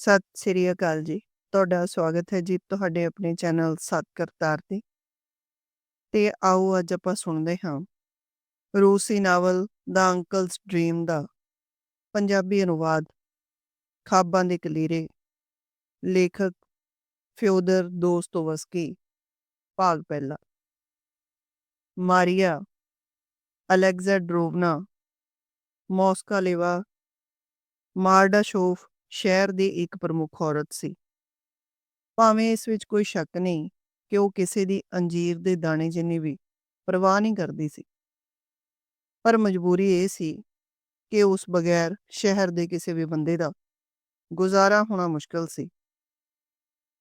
ਸਤਿ ਸ੍ਰੀ ਅਕਾਲ ਜੀ। ਤੁਹਾਡਾ ਸਵਾਗਤ ਹੈ ਜੀ ਤੁਹਾਡੇ ਆਪਣੇ ਚੈਨਲ ਸਤ ਕਰਤਾਰ ਤੇ। ਤੇ ਆਓ ਅੱਜ ਆਪਾਂ ਸੁਣਦੇ ਹਾਂ। ਰੂਸੀ ਨਾਵਲ ਦਾ ਅੰਕਲਸ ਡ੍ਰੀਮ ਦਾ ਪੰਜਾਬੀ ਅਨੁਵਾਦ। ਖਾਬਾਂ ਦੇ ਕਲੀਰੇ। ਲੇਖਕ ਫਿਓਦਰ ਦੋਸਤੋਵਸਕੀ। ਭਾਗ ਪਹਿਲਾ। ਮਾਰੀਆ ਅਲੈਗਜ਼ੈਂਡਰੋਵਨਾ। ਮੋਸਕਾਲੇਵਾ। ਮਾਰਡਾਸ਼ੋਫ ਸ਼ਹਿਰ ਦੀ ਇੱਕ ਪ੍ਰਮੁੱਖ ਔਰਤ ਸੀ। ਭਾਵੇਂ ਇਸ ਵਿੱਚ ਕੋਈ ਸ਼ੱਕ ਨਹੀਂ ਕਿ ਉਹ ਕਿਸੇ ਦੀ ਅੰਜੀਰ ਦੇ ਦਾਣੇ ਜਿੰਨੀ ਵੀ ਪਰਵਾਹ ਨਹੀਂ ਕਰਦੀ ਸੀ। ਪਰ ਮਜਬੂਰੀ ਇਹ ਸੀ ਕਿ ਉਸ ਬਗੈਰ ਸ਼ਹਿਰ ਦੇ ਕਿਸੇ ਵੀ ਬੰਦੇ ਦਾ ਗੁਜ਼ਾਰਾ ਹੋਣਾ ਮੁਸ਼ਕਲ ਸੀ।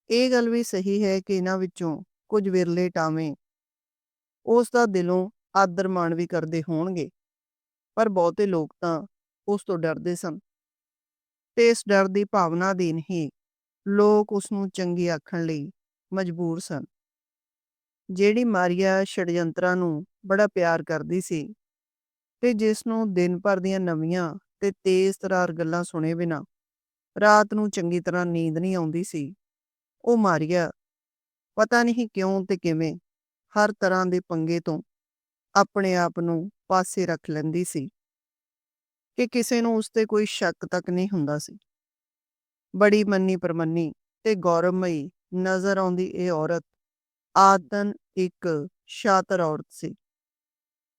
ਇਹ ਗੱਲ ਵੀ ਸਹੀ ਹੈ ਕਿ ਇਹਨਾਂ ਵਿੱਚੋਂ ਕੁਝ ਵਿਰਲੇ ਟਾਵੇਂ ਉਸ ਦਾ ਦਿਲੋਂ ਆਦਰ ਮਾਣ ਵੀ ਕਰਦੇ ਹੋਣਗੇ, ਪਰ ਬਹੁਤੇ ਲੋਕ ਤਾਂ ਉਸ ਤੋਂ ਡਰਦੇ ਸਨ। ਤੇ ਇਸ ਡਰ ਦੀ ਭਾਵਨਾ ਦੇ ਹੀ ਲੋਕ ਉਸ ਨੂੰ ਚੰਗੀ ਆਖਣ ਲਈ ਮਜਬੂਰ ਸਨ। ਜਿਹੜੀ ਮਾਰੀਆ ਛੜਯੰਤਰਾਂ ਨੂੰ ਬੜਾ ਪਿਆਰ ਕਰਦੀ ਸੀ ਤੇ ਜਿਸ ਨੂੰ ਦਿਨ ਭਰ ਦੀਆਂ ਨਵੀਆਂ ਤੇ ਤੇਜ਼ ਤਰਾਰ ਗੱਲਾਂ ਸੁਣੇ ਬਿਨਾ ਰਾਤ ਨੂੰ ਚੰਗੀ ਤਰ੍ਹਾਂ ਨੀਂਦ ਨਹੀਂ ਆਉਂਦੀ ਸੀ, ਉਹ ਮਾਰੀਆ, ਪਤਾ ਨਹੀਂ ਕਿਉਂ ਤੇ ਕਿਵੇਂ ਹਰ ਤਰ੍ਹਾਂ ਦੇ ਪੰਗੇ ਤੋਂ ਆਪਣੇ ਆਪ ਨੂੰ ਪਾਸੇ ਰੱਖ ਲੈਂਦੀ ਸੀ। ਕਿ ਕਿਸੇ ਨੂੰ ਉਸ ਤੇ ਕੋਈ ਸ਼ੱਕ ਤੱਕ ਨਹੀਂ ਹੁੰਦਾ ਸੀ। ਬੜੀ ਮੰਨੀ ਪਰਮੰਨੀ ਤੇ ਗੌਰਵਮਈ ਨਜ਼ਰ ਆਉਂਦੀ ਇਹ ਔਰਤ ਆਦਨ ਇੱਕ ਸ਼ਾਤਰ ਔਰਤ ਸੀ।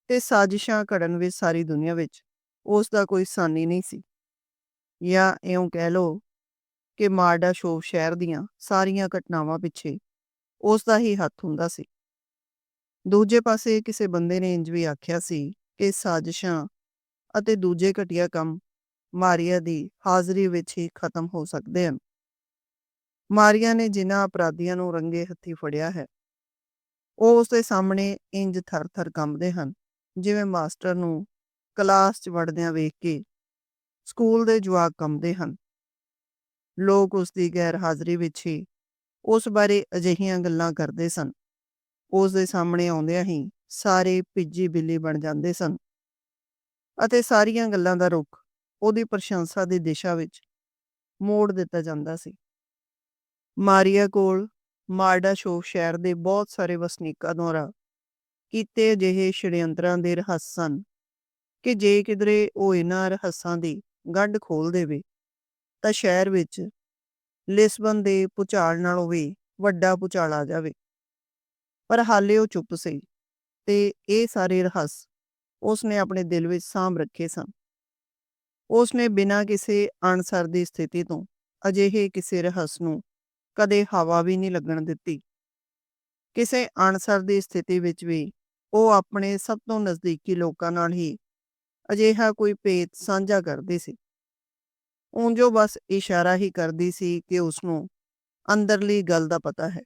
ਤੇ ਸਾਜ਼ਿਸ਼ਾਂ ਘੜਨ ਵਿੱਚ ਸਾਰੀ ਦੁਨੀਆ ਵਿੱਚ ਉਸ ਦਾ ਕੋਈ ਸਾਨੀ ਨਹੀਂ ਸੀ। ਜਾਂ ਇਉਂ ਕਹਿ ਲੋ ਕਿ ਮਾਰਡਾ ਸ਼ੋਵ ਸ਼ਹਿਰ ਦੀਆਂ ਸਾਰੀਆਂ ਘਟਨਾਵਾਂ ਪਿੱਛੇ ਉਸ ਦਾ ਹੀ ਹੱਥ ਹੁੰਦਾ ਸੀ। ਦੂਜੇ ਪਾਸੇ ਕਿਸੇ ਬੰਦੇ ਨੇ ਇੰਜ ਵੀ ਆਖਿਆ ਸੀ ਕਿ ਸਾਜ਼ਿਸ਼ਾਂ ਅਤੇ ਦੂਜੇ ਘਟੀਆ ਕੰਮ ਮਾਰੀਆ ਦੀ ਹਾਜ਼ਰੀ ਵਿੱਚ ਹੀ ਖਤਮ ਹੋ ਸਕਦੇ ਹਨ। ਮਾਰੀਆ ਨੇ ਜਿਨ੍ਹਾਂ ਅਪਰਾਧੀਆਂ ਨੂੰ ਰੰਗੇ ਹੱਥੀ ਫੜਿਆ ਹੈ, ਉਹ ਉਸ ਦੇ ਸਾਹਮਣੇ ਇੰਜ ਥਰ-ਥਰ ਕੰਬਦੇ ਹਨ, ਜਿਵੇਂ ਮਾਸਟਰ ਨੂੰ ਕਲਾਸ 'ਚ ਵੜਦਿਆਂ ਵੇਖ ਕੇ ਸਕੂਲ ਦੇ ਜਵਾਕ ਕੰਬਦੇ ਹਨ। ਲੋਕ ਉਸ ਦੀ ਗੈਰ ਹਾਜ਼ਰੀ ਵਿੱਚ ਹੀ ਉਸ ਬਾਰੇ ਅਜਿਹੀਆਂ ਗੱਲਾਂ ਕਰਦੇ ਸਨ। ਉਸ ਦੇ ਸਾਹਮਣੇ ਆਉਂਦਿਆਂ ਹੀ ਸਾਰੇ ਭਿੱਜੀ ਬਿੱਲੀ ਬਣ ਜਾਂਦੇ ਸਨ। ਅਤੇ ਸਾਰੀਆਂ ਗੱਲਾਂ ਦਾ ਰੁਖ ਉਹਦੀ ਪ੍ਰਸ਼ੰਸਾ ਦੀ ਦਿਸ਼ਾ ਵਿੱਚ ਮੋੜ ਦਿੱਤਾ ਜਾਂਦਾ ਸੀ। ਮਾਰੀਆ ਕੋਲ ਮਾਰਡਾ ਸ਼ੋਫ ਸ਼ਹਿਰ ਦੇ ਬਹੁਤ ਸਾਰੇ ਵਸਨੀਕਾਂ ਦੁਆਰਾ ਕੀਤੇ ਅਜਿਹੇ ਛੜਯੰਤਰਾਂ ਦੇ ਰਹੱਸ ਸਨ ਕਿ ਜੇ ਕਿਧਰੇ ਉਹ ਇਹਨਾਂ ਰਹੱਸਾਂ ਦੀ ਗੱਡ ਖੋਲ ਦੇਵੇ, ਤਾਂ ਸ਼ਹਿਰ ਵਿੱਚ ਲਿਸਬਨ ਦੇ ਪੁਚਾਲ ਨਾਲੋਂ ਵੀ ਵੱਡਾ ਪੁਚਾਲ ਆ ਜਾਵੇ। ਪਰ ਹਾਲੇ ਉਹ ਚੁੱਪ ਸੀ ਤੇ ਇਹ ਸਾਰੇ ਰਹੱਸ ਉਸਨੇ ਆਪਣੇ ਦਿਲ ਵਿੱਚ ਸਾਂਭ ਰੱਖੇ ਸਨ। ਉਸਨੇ ਬਿਨਾਂ ਕਿਸੇ ਅਣਸਰ ਦੀ ਸਥਿਤੀ ਤੋਂ ਅਜਿਹੇ ਕਿਸੇ ਰਹੱਸ ਨੂੰ ਕਦੇ ਹਵਾ ਵੀ ਨਹੀਂ ਲੱਗਣ ਦਿੱਤੀ। ਕਿਸੇ ਅਣਸਰ ਦੀ ਸਥਿਤੀ ਵਿੱਚ ਵੀ ਉਹ ਆਪਣੇ ਸਭ ਤੋਂ ਨਜ਼ਦੀਕੀ ਲੋਕਾਂ ਨਾਲ ਹੀ ਅਜਿਹਾ ਕੋਈ ਭੇਤ ਸਾਂਝਾ ਕਰਦੀ ਸੀ। ਉਂਝੋ ਬਸ ਇਸ਼ਾਰਾ ਹੀ ਕਰਦੀ ਸੀ ਕਿ ਉਸ ਨੂੰ ਅੰਦਰਲੀ ਗੱਲ ਦਾ ਪਤਾ ਹੈ।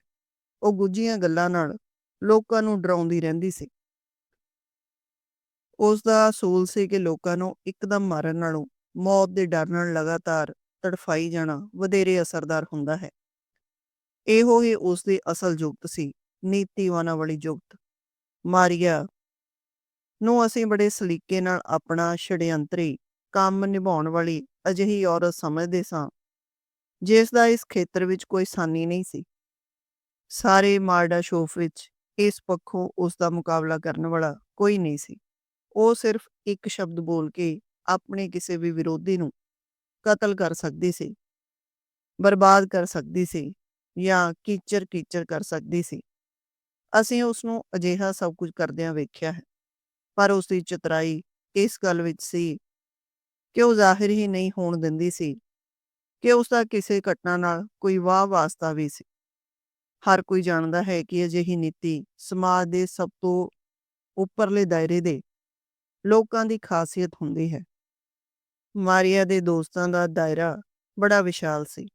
ਉਹ ਗੁੱਝੀਆਂ ਗੱਲਾਂ ਨਾਲ ਲੋਕਾਂ ਨੂੰ ਡਰਾਉਂਦੀ ਰਹਿੰਦੀ ਸੀ। ਉਸ ਦਾ ਅਸੂਲ ਸੀ ਕਿ ਲੋਕਾਂ ਨੂੰ ਇੱਕਦਮ ਮਾਰਨ ਨਾਲੋਂ ਮੌਤ ਦੇ ਡਰ ਨਾਲ ਲਗਾਤਾਰ ਤੜਫਾਈ ਜਾਣਾ ਵਧੇਰੇ ਅਸਰਦਾਰ ਹੁੰਦਾ ਹੈ। ਇਹੋ ਹੀ ਉਸ ਦੀ ਅਸਲ ਜੁਗਤ ਸੀ, ਨੀਤੀਵਾਨਾਂ ਵਾਲੀ ਜੁਗਤ। ਮਾਰੀਆ ਨੂੰ ਅਸੀਂ ਬੜੇ ਸਲੀਕੇ ਨਾਲ ਆਪਣਾ ਛੜਯੰਤਰੀ ਕੰਮ ਨਿਭਾਉਣ ਵਾਲੀ ਅਜਿਹੀ ਔਰਤ ਸਮਝਦੇ ਸਾਂ ਜਿਸ ਦਾ ਇਸ ਖੇਤਰ ਵਿੱਚ ਕੋਈ ਸਾਨੀ ਨਹੀਂ ਸੀ। ਸਾਰੇ ਮਾਰਡਾ ਸ਼ੋਫ ਵਿੱਚ ਇਸ ਪੱਖੋਂ ਉਸ ਦਾ ਮੁਕਾਬਲਾ ਕਰਨ ਵਾਲਾ ਕੋਈ ਨਹੀਂ ਸੀ। ਉਹ ਸਿਰਫ ਇੱਕ ਸ਼ਬਦ ਬੋਲ ਕੇ ਆਪਣੇ ਕਿਸੇ ਵੀ ਵਿਰੋਧੀ ਨੂੰ ਕਤਲ ਕਰ ਸਕਦੀ ਸੀ, ਬਰਬਾਦ ਕਰ ਸਕਦੀ ਸੀ ਜਾਂ ਕੀਚਰ ਕੀਚਰ ਕਰ ਸਕਦੀ ਸੀ। ਅਸੀਂ ਉਸ ਨੂੰ ਅਜਿਹਾ ਸਭ ਕੁਝ ਕਰਦਿਆਂ ਵੇਖਿਆ ਹੈ, ਪਰ ਉਸ ਦੀ ਚਤਰਾਈ ਇਸ ਗੱਲ ਵਿੱਚ ਸੀ ਕਿ ਉਹ ਜ਼ਾਹਿਰ ਹੀ ਨਹੀਂ ਹੋਣ ਦਿੰਦੀ ਸੀ ਕਿ ਉਸ ਦਾ ਕਿਸੇ ਘਟਨਾ ਨਾਲ ਕੋਈ ਵਾਹ ਵਾਸਤਾ ਵੀ ਸੀ। ਹਰ ਕੋਈ ਜਾਣਦਾ ਹੈ ਕਿ ਅਜਿਹੀ ਨੀਤੀ ਸਮਾਜ ਦੇ ਸਭ ਤੋਂ ਉੱਪਰਲੇ ਦਾਇਰੇ ਦੇ ਲੋਕਾਂ ਦੀ ਖਾਸੀਅਤ ਹੁੰਦੀ ਹੈ। ਮਾਰੀਆ ਦੇ ਦੋਸਤਾਂ ਦਾ ਦਾਇਰਾ ਬੜਾ ਵਿਸ਼ਾਲ ਸੀ।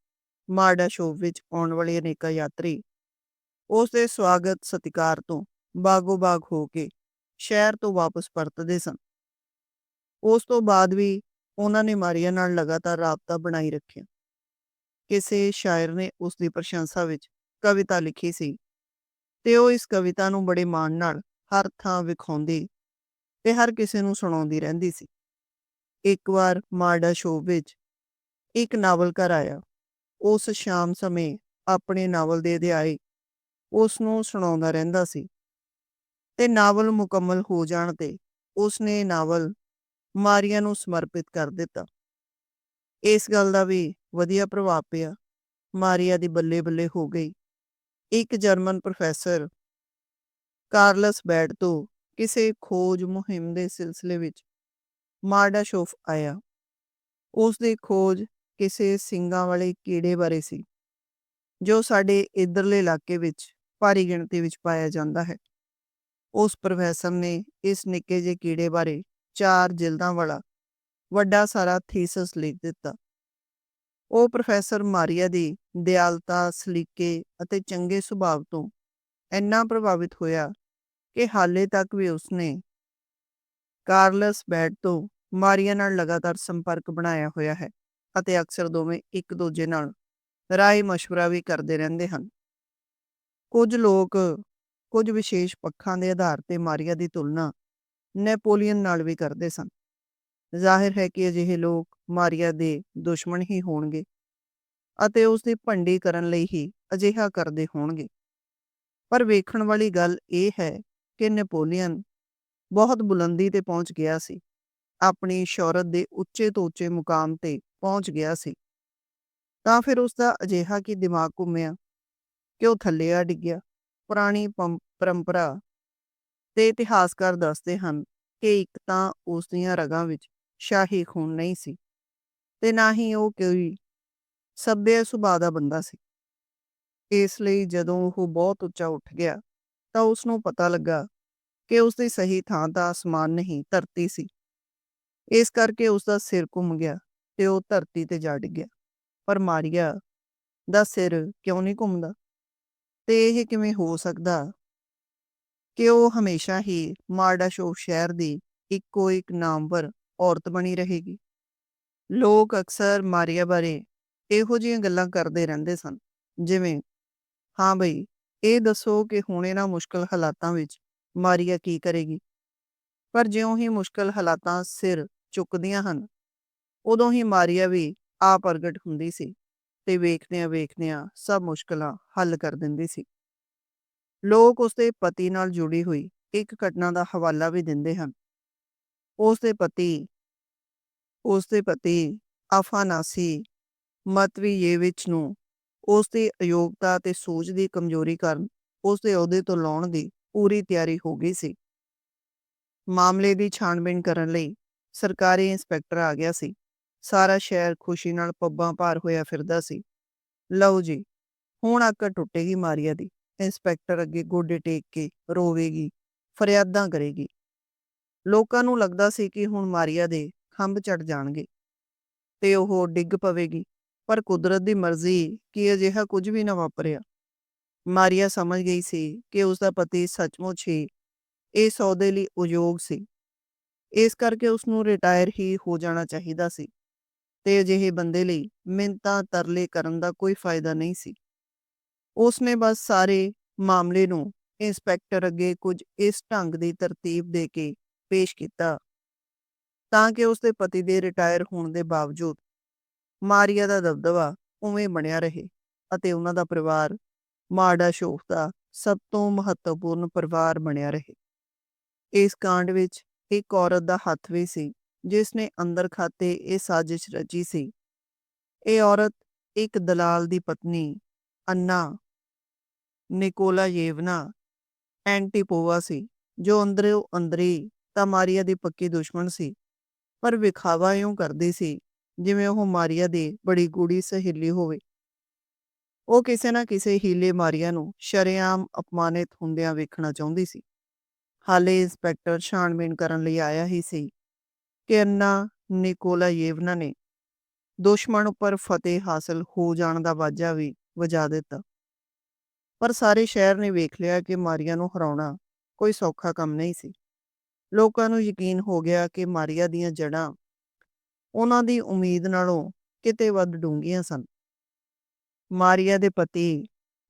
ਮਾਰਡਾ ਸ਼ੋਵ ਵਿੱਚ ਆਉਣ ਵਾਲੇ ਅਨੇਕਾਂ ਯਾਤਰੀ ਉਸ ਦੇ ਸਵਾਗਤ ਸਤਿਕਾਰ ਤੋਂ ਬਾਗੋ ਬਾਗ ਹੋ ਕੇ ਸ਼ਹਿਰ ਤੋਂ ਵਾਪਸ ਪਰਤਦੇ ਸਨ। ਉਸ ਤੋਂ ਬਾਅਦ ਵੀ ਉਹਨਾਂ ਨੇ ਮਾਰੀਆ ਨਾਲ ਲਗਾਤਾਰ ਰਾਬਤਾ ਬਣਾਈ ਰੱਖਿਆ। ਕਿਸੇ ਸ਼ਾਇਰ ਨੇ ਉਸ ਦੀ ਪ੍ਰਸ਼ੰਸਾ ਵਿੱਚ ਕਵਿਤਾ ਲਿਖੀ ਸੀ ਤੇ ਉਹ ਇਸ ਕਵਿਤਾ ਨੂੰ ਬੜੇ ਮਾਣ ਨਾਲ ਹਰ ਥਾਂ ਵਿਖਾਉਂਦੀ ਤੇ ਹਰ ਕਿਸੇ ਨੂੰ ਸੁਣਾਉਂਦੀ ਰਹਿੰਦੀ ਸੀ। ਇੱਕ ਵਾਰ ਮਾਰਡਾ ਸ਼ੋਅ ਵਿੱਚ ਇੱਕ ਨਾਵਲਕਾਰ ਆਇਆ। ਉਸ ਸ਼ਾਮ ਸਮੇਂ ਆਪਣੇ ਨਾਵਲ ਦੇ ਅਧਿਆਏ ਉਸ ਨੂੰ ਸੁਣਾਉਂਦਾ ਰਹਿੰਦਾ ਸੀ। ਤੇ ਨਾਵਲ ਮੁਕੰਮਲ ਹੋ ਜਾਣ ਤੇ ਉਸ ਨੇ ਨਾਵਲ ਮਾਰੀਆ ਨੂੰ ਸਮਰਪਿਤ ਕਰ ਦਿੱਤਾ। ਇਸ ਗੱਲ ਦਾ ਵੀ ਵਧੀਆ ਪ੍ਰਭਾਵ ਪਿਆ। ਮਾਰੀਆ ਦੀ ਬੱਲੇ ਬੱਲੇ ਹੋ ਗਈ। ਇੱਕ ਜਰਮਨ ਪ੍ਰੋਫੈਸਰ ਕਾਰਲਸ ਬੈਡ ਤੋਂ ਕਿਸੇ ਖੋਜ ਮੁਹਿੰਮ ਦੇ ਸਿਲਸਿਲੇ ਵਿੱਚ ਮਾਰਡਾਸ਼ੋਫ ਆਇਆ। ਉਸ ਦੀ ਖੋਜ ਕਿਸੇ ਸਿੰਗਾਂ ਵਾਲੇ ਕੀੜੇ ਬਾਰੇ ਸੀ, ਜੋ ਸਾਡੇ ਇਧਰਲੇ ਇਲਾਕੇ ਵਿੱਚ ਭਾਰੀ ਗਿਣਤੀ ਵਿੱਚ ਪਾਇਆ ਜਾਂਦਾ ਹੈ। ਉਸ ਪ੍ਰੋਫੈਸਰ ਨੇ ਇਸ ਨਿੱਕੇ ਜਿਹੇ ਕੀੜੇ ਬਾਰੇ ਚਾਰ ਜਿਲਦਾਂ ਵਾਲਾ ਵੱਡਾ ਸਾਰਾ ਥੀਸਸ ਲਿਖ ਦਿੱਤਾ। ਉਹ ਪ੍ਰੋਫੈਸਰ ਮਾਰੀਆ ਦੀ ਦਿਆਲਤਾ, ਸਲੀਕੇ ਅਤੇ ਚੰਗੇ ਸੁਭਾਅ ਤੋਂ ਇੰਨਾ ਪ੍ਰਭਾਵਿਤ ਹੋਇਆ ਕਿ ਹਾਲੇ ਤੱਕ ਵੀ ਉਸਨੇ ਕਾਰਲਸ ਬੈਟ ਤੋਂ ਮਾਰੀਆ ਨਾਲ ਲਗਾਤਾਰ ਸੰਪਰਕ ਬਣਾਇਆ ਹੋਇਆ ਹੈ ਅਤੇ ਅਕਸਰ ਦੋਵੇਂ ਇੱਕ ਦੂਜੇ ਨਾਲ ਰਾਏ ਮਸ਼ਵਰਾ ਵੀ ਕਰਦੇ ਰਹਿੰਦੇ ਹਨ। ਕੁਝ ਲੋਕ ਕੁਝ ਵਿਸ਼ੇਸ਼ ਪੱਖਾਂ ਦੇ ਆਧਾਰ ਤੇ ਮਾਰੀਆ ਦੀ ਤੁਲਨਾ ਨੈਪੋਲੀਅਨ ਨਾਲ ਵੀ ਕਰਦੇ ਸਨ। ਜ਼ਾਹਿਰ ਹੈ ਕਿ ਅਜਿਹੇ ਲੋਕ ਮਾਰੀਆ ਦੇ ਦੁਸ਼ਮਣ ਹੀ ਹੋਣਗੇ ਅਤੇ ਉਸ ਦੀ ਭੰਡੀ ਕਰਨ ਲਈ ਹੀ ਅਜਿਹਾ ਕਰਦੇ ਹੋਣਗੇ। ਪਰ ਵੇਖਣ ਵਾਲੀ ਗੱਲ ਇਹ ਹੈ ਕਿ ਨੈਪੋਲੀਅਨ ਬਹੁਤ ਬੁਲੰਦੀ ਤੇ ਪਹੁੰਚ ਗਿਆ ਸੀ। ਆਪਣੀ ਸ਼ੌਹਰਤ ਦੇ ਉੱਚੇ ਤੋਂ ਉੱਚੇ ਮੁਕਾਮ ਤੇ ਪਹੁੰਚ ਗਿਆ ਸੀ। ਤਾਂ ਫਿਰ ਉਸ ਦਾ ਅਜਿਹਾ ਕੀ ਦਿਮਾਗ ਘੁੰਮਿਆ? ਕਿ ਉਹ ਥੱਲੇ ਆ ਡਿੱਗਿਆ। ਪੁਰਾਣੀ ਪਰੰਪਰਾ ਤੇ ਇਤਿਹਾਸਕਾਰ ਦੱਸਦੇ ਹਨ ਕਿ ਇੱਕ ਤਾਂ ਉਸ ਦੀਆਂ ਰਗਾਂ ਵਿੱਚ ਸ਼ਾਹੀ ਖੂਨ ਨਹੀਂ ਸੀ ਤੇ ਨਾ ਹੀ ਉਹ ਕੋਈ ਸੱਭਿਆ ਸੁਭਾਅ ਦਾ ਬੰਦਾ ਸੀ। ਇਸ ਲਈ ਜਦੋਂ ਉਹ ਬਹੁਤ ਉੱਚਾ ਉੱਠ ਗਿਆ ਤਾਂ ਉਸ ਨੂੰ ਪਤਾ ਲੱਗਾ ਕਿ ਉਸ ਦੀ ਸਹੀ ਥਾਂ ਤਾਂ ਅਸਮਾਨ ਨਹੀਂ, ਧਰਤੀ ਸੀ। ਇਸ ਕਰਕੇ ਉਸ ਦਾ ਸਿਰ ਘੁੰਮ ਗਿਆ ਤੇ ਉਹ ਧਰਤੀ ਤੇ ਜਾ ਡਿੱਗਿਆ ਪਰ ਮਾਰੀਆ, ਦਾ ਸਿਰ ਕਿਉਂ ਨਹੀਂ ਘੁੰਮਦਾ? ਤੇ ਇਹ ਕਿਵੇਂ ਹੋ ਸਕਦਾ? ਕਿ ਉਹ ਹਮੇਸ਼ਾ ਹੀ ਮਾਰਡਾਸ਼ੋਫ ਸ਼ਹਿਰ ਦੀ ਇੱਕੋ ਇੱਕ ਨਾਮਵਰ ਔਰਤ ਬਣੀ ਰਹੇਗੀ। ਲੋਕ ਅਕਸਰ ਮਾਰੀਆ ਬਾਰੇ ਇਹੋ ਜਿਹੀਆਂ ਗੱਲਾਂ ਕਰਦੇ ਰਹਿੰਦੇ ਸਨ, ਜਿਵੇਂ, ਹਾਂ ਬਈ ਇਹ ਦੱਸੋ ਕਿ ਹੁਣ ਇਹਨਾਂ ਮੁਸ਼ਕਲ ਹਾਲਾਤਾਂ ਵਿੱਚ ਮਾਰੀਆ ਕੀ ਕਰੇਗੀ? ਪਰ ਜਿਉਂ ਹੀ ਮੁਸ਼ਕਲ ਹਾਲਾਤਾਂ ਸਿਰ ਚੁੱਕਦੀਆਂ ਹਨ, ਉਦੋਂ ਹੀ ਮਾਰੀਆ ਵੀ ਆ ਪ੍ਰਗਟ ਹੁੰਦੀ ਸੀ ਤੇ ਵੇਖਦਿਆਂ ਵੇਖਦਿਆਂ ਸਭ ਮੁਸ਼ਕਲਾਂ ਹੱਲ ਕਰ ਦਿੰਦੀ ਸੀ। ਲੋਕ ਉਸਦੇ ਪਤੀ ਨਾਲ ਜੁੜੀ ਹੋਈ ਇੱਕ ਘਟਨਾ ਦਾ ਹਵਾਲਾ ਵੀ ਦਿੰਦੇ ਹਨ। ਉਸਦੇ ਪਤੀ ਉਸਦੇ ਪਤੀ ਆਫਾਨਾਸੀ ਮਤਵੀਯੇਵਿਚ ਨੂੰ ਉਸਦੀ ਅਯੋਗਤਾ ਤੇ ਸੋਚ ਦੀ ਕਮਜ਼ੋਰੀ ਕਾਰਨ ਉਸਦੇ ਅਹੁਦੇ ਤੋਂ ਲਾਉਣ ਦੀ ਪੂਰੀ ਤਿਆਰੀ ਹੋ ਗਈ ਸੀ। ਮਾਮਲੇ ਦੀ ਛਾਣਬੀਣ ਕਰਨ ਲਈ ਸਰਕਾਰੀ ਇੰਸਪੈਕਟਰ ਆ ਗਿਆ ਸੀ। ਸਾਰਾ ਸ਼ਹਿਰ ਖੁਸ਼ੀ ਨਾਲ ਪੱਬਾਂ ਭਾਰ ਹੋਇਆ ਫਿਰਦਾ ਸੀ। ਲਓ ਜੀ, ਹੁਣ ਆਕੜ ਟੁੱਟੇਗੀ ਮਾਰੀਆ ਦੀ। ਇੰਸਪੈਕਟਰ ਅੱਗੇ ਗੋਡੇ ਟੇਕ ਕੇ ਰੋਵੇਗੀ, ਫਰਿਆਦਾਂ ਕਰੇਗੀ। ਲੋਕਾਂ ਨੂੰ ਲੱਗਦਾ ਸੀ ਕਿ ਹੁਣ ਮਾਰੀਆ ਦੇ ਖੰਭ ਚੜ ਜਾਣਗੇ ਤੇ ਉਹ ਡਿੱਗ ਪਵੇਗੀ। ਪਰ ਕੁਦਰਤ ਦੀ ਮਰਜ਼ੀ ਕਿ ਅਜਿਹਾ ਕੁਝ ਵੀ ਨਾ ਵਾਪਰਿਆ। ਮਾਰੀਆ ਸਮਝ ਗਈ ਸੀ ਕਿ ਉਸ ਦਾ ਪਤੀ ਸੱਚਮੁੱਚ ਹੀ ਇਹ ਸੌਦੇ ਲਈ ਉਯੋਗ ਸੀ। ਇਸ ਕਰਕੇ ਉਸ ਨੂੰ ਰਿਟਾਇਰ ਹੀ ਹੋ ਜਾਣਾ ਚਾਹੀਦਾ ਸੀ ਤੇ ਅਜਿਹੇ ਬੰਦੇ ਲਈ ਮਿੰਤਾ ਤਰਲੇ ਕਰਨ ਦਾ ਕੋਈ ਫਾਇਦਾ ਨਹੀਂ ਸੀ। ਉਸ ਨੇ ਬਸ ਸਾਰੇ ਮਾਮਲੇ ਨੂੰ ਇੰਸਪੈਕਟਰ ਅੱਗੇ ਕੁਝ ਇਸ ਢੰਗ ਦੀ ਤਰਤੀਬ ਦੇ ਕੇ ਪੇਸ਼ ਕੀਤਾ ਤਾਂ ਕਿ ਉਸ ਦੇ ਪਤੀ ਦੇ ਰਿਟਾਇਰ ਹੋਣ ਦੇ ਬਾਵਜੂਦ ਮਾਰੀਆ ਦਾ ਦਬਦਬਾ ਉਵੇਂ ਬਣਿਆ ਰਹੇ ਅਤੇ ਉਹਨਾਂ ਦਾ ਪਰਿਵਾਰ ਮਾਰਡਾ ਸ਼ੋਫ ਦਾ ਸਭ ਤੋਂ ਮਹੱਤਵਪੂਰਨ ਪਰਿਵਾਰ ਬਣਿਆ ਰਹੇ। ਇਸ ਕਾਂਡ ਵਿੱਚ ਇੱਕ ਔਰਤ ਦਾ ਹੱਥ ਵੀ ਸੀ, ਜਿਸ ਨੇ ਅੰਦਰ ਖਾਤੇ ਇਹ ਸਾਜ਼ਿਸ਼ ਰਚੀ ਸੀ। ਇਹ ਔਰਤ ਇੱਕ ਦਲਾਲ ਦੀ ਪਤਨੀ, ਅੰਨਾ ਨਿਕੋਲਾ ਯੇਵਨਾ ਐਂਟੀਪੋਵਾ ਸੀ, ਜੋ ਅੰਦਰੋਂ ਅੰਦਰੀ ਤਾਂ ਮਾਰੀਆ ਦੀ ਪੱਕੀ ਦੁਸ਼ਮਣ ਸੀ, ਪਰ ਵਿਖਾਵਾ ਇਉਂ ਕਰਦੀ ਸੀ ਜਿਵੇਂ ਉਹ ਮਾਰੀਆ ਦੀ ਬੜੀ ਗੂੜੀ ਸਹੇਲੀ ਹੋਵੇ। ਉਹ ਕਿਸੇ ਨਾ ਕਿਸੇ ਹੀਲੇ ਮਾਰੀਆ ਨੂੰ ਸ਼ਰੇਆਮ ਅਪਮਾਨਿਤ ਹੁੰਦਿਆਂ ਵੇਖਣਾ ਚਾਹੁੰਦੀ ਸੀ। ਹਾਲੇ ਇੰਸਪੈਕਟਰ ਛਾਣਬੀਣ ਕਰਨ ਲਈ ਆਇਆ ਹੀ ਸੀ ਕਿ ਅੰਨਾ ਨਿਕੋਲਾਯੇਵਨਾ ਨੇ ਦੁਸ਼ਮਣ ਉੱਪਰ ਫਤਿਹ ਹਾਸਲ ਹੋ ਜਾਣ ਦਾ ਵਾਜਾ ਵੀ ਵਜਾ ਦਿੱਤਾ। ਪਰ ਸਾਰੇ ਸ਼ਹਿਰ ਨੇ ਵੇਖ ਲਿਆ ਕਿ ਮਾਰੀਆ ਨੂੰ ਹਰਾਉਣਾ ਕੋਈ ਸੌਖਾ ਕੰਮ ਨਹੀਂ ਸੀ। ਲੋਕਾਂ ਨੂੰ ਯਕੀਨ ਹੋ ਗਿਆ ਕਿ ਮਾਰੀਆ ਦੀਆਂ ਜੜਾਂ ਉਹਨਾਂ ਦੀ ਉਮੀਦ ਨਾਲੋਂ ਕਿਤੇ ਵੱਧ ਡੂੰਘੀਆਂ ਸਨ ਮਾਰੀਆ ਦੇ ਪਤੀ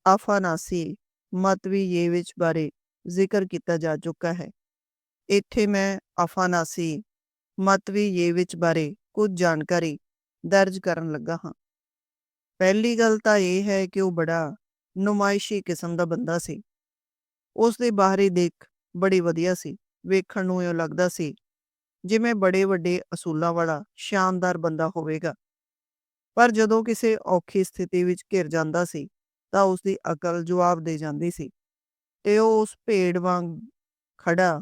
ਆਫਾਨਾਸੀ ਮਤਵੀਯੇਵਿਚ ਬਾਰੇ ਜ਼ਿਕਰ ਕੀਤਾ ਜਾ ਚੁੱਕਾ ਹੈ ਇੱਥੇ ਮੈਂ ਆਫਾਨਾਸੀ ਮਤਵੀਯੇਵਿਚ ਬਾਰੇ ਕੁਝ ਜਾਣਕਾਰੀ ਦਰਜ ਕਰਨ ਲੱਗਾ ਹਾਂ ਪਹਿਲੀ ਗੱਲ ਤਾਂ ਇਹ ਹੈ ਕਿ ਉਹ ਬੜਾ ਨੁਮਾਇਸ਼ੀ ਕਿਸਮ ਦਾ ਬੰਦਾ ਸੀ। ਉਸ ਦੀ ਬਾਹਰੀ ਦਿੱਖ ਬੜੀ ਵਧੀਆ ਸੀ। ਵੇਖਣ ਨੂੰ ਇਹ ਲੱਗਦਾ ਸੀ ਜਿਵੇਂ ਬੜੇ ਵੱਡੇ ਅਸੂਲਾਂ ਵਾਲਾ, ਸ਼ਾਨਦਾਰ ਬੰਦਾ ਹੋਵੇਗਾ। ਪਰ ਜਦੋਂ ਕਿਸੇ ਔਖੀ ਸਥਿਤੀ ਵਿੱਚ ਘਿਰ ਜਾਂਦਾ ਸੀ, ਤਾਂ ਉਸ ਦੀ ਅਕਲ ਜਵਾਬ ਦੇ ਜਾਂਦੀ ਸੀ ਤੇ ਉਹ ਉਸ ਭੇਡ ਵਾਂਗ ਖੜਾ